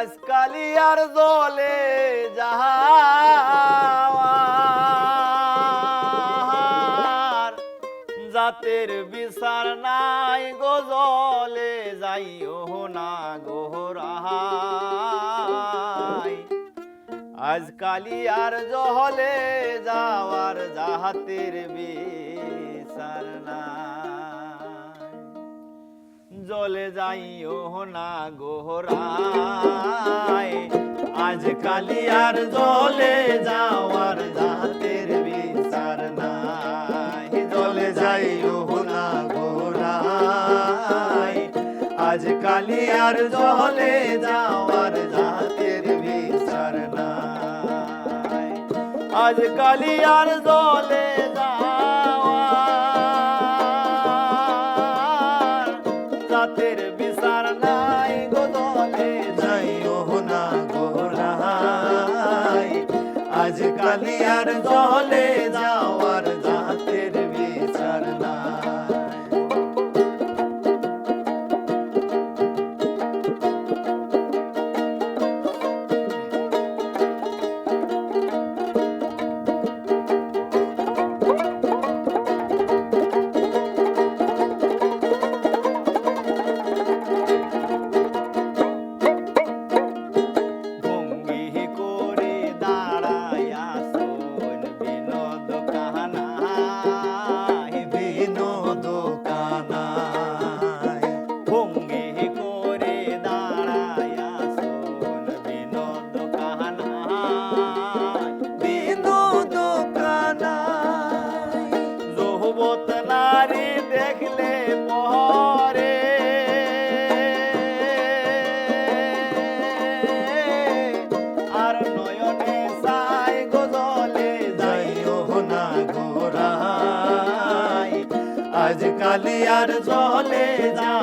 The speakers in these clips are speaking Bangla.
আজকালি আর জলে যাহার জাতের বিচার নাই গো জলে, যাইও না গোহরাই আজকালি আর জহলে যাওয়ার জাহাতের বিচার নাই। জলে যাইও না গোহরায়। আজ কালি আর জলে যাওয়ার জাতের বিচার নাই। জলে যাইও না গোহরায়। আজ আর জলে যাওয়ার জাতের বিচার নাই। আজ কালি আর জলে আর জলে যাওয়ার আজ কালি আর জলে যাওয়ার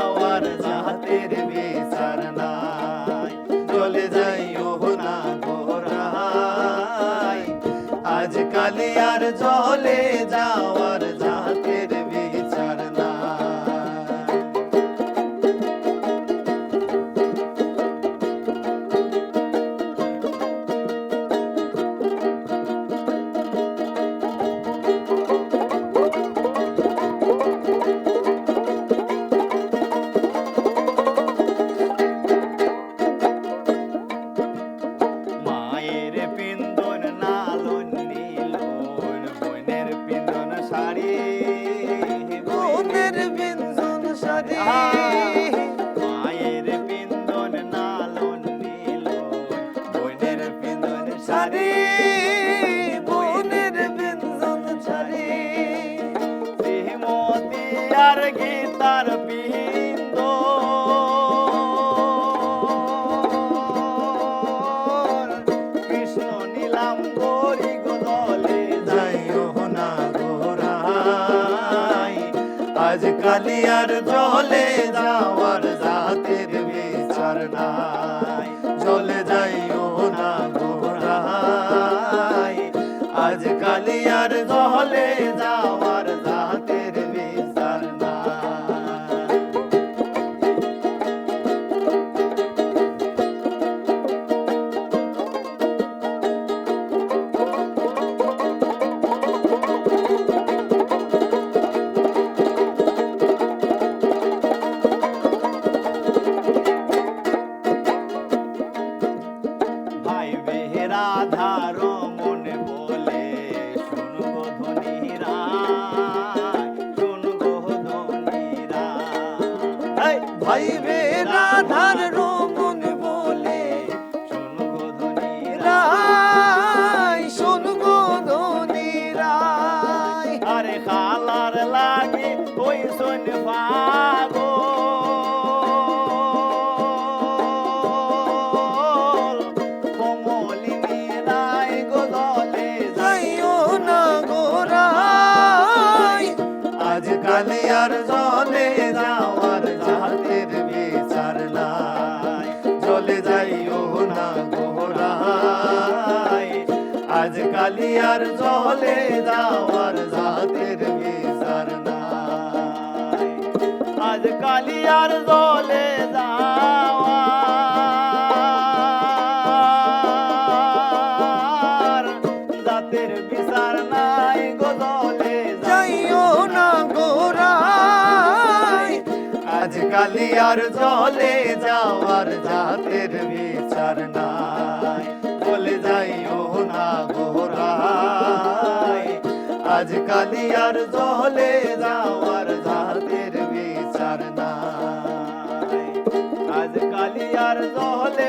মায়ের পিন্দন নালন নীলন বোনের পিন্দন শাড়ি বোনের পিন্দন শাড়ি শ্রীমতী আর গীতার কৃষ্ণ নীলাম আর জলে যাওয়ার জাতের বিচার নাই ধার বলে শুন গো ধনীরা শুন গো ধনীরা ভাই বেহেরা ধার মন বলে লাগে, ওই শোন পাগল। আজকালি আর জলে যাওয়ার জাতের বিচার নাই। জলে যাইও না গোরাই আজ আর জলে যাওয়ার জাতের বিচার নাই। আজ আর জলে যাওয়া আজকালি আর জলে যাওয়ার জাতের বিচার নাই। বলে যাইও না গোরাই। আজকালি আর জলে যাওয়ার জাতের বিচার নাই। আজকালি আর জলে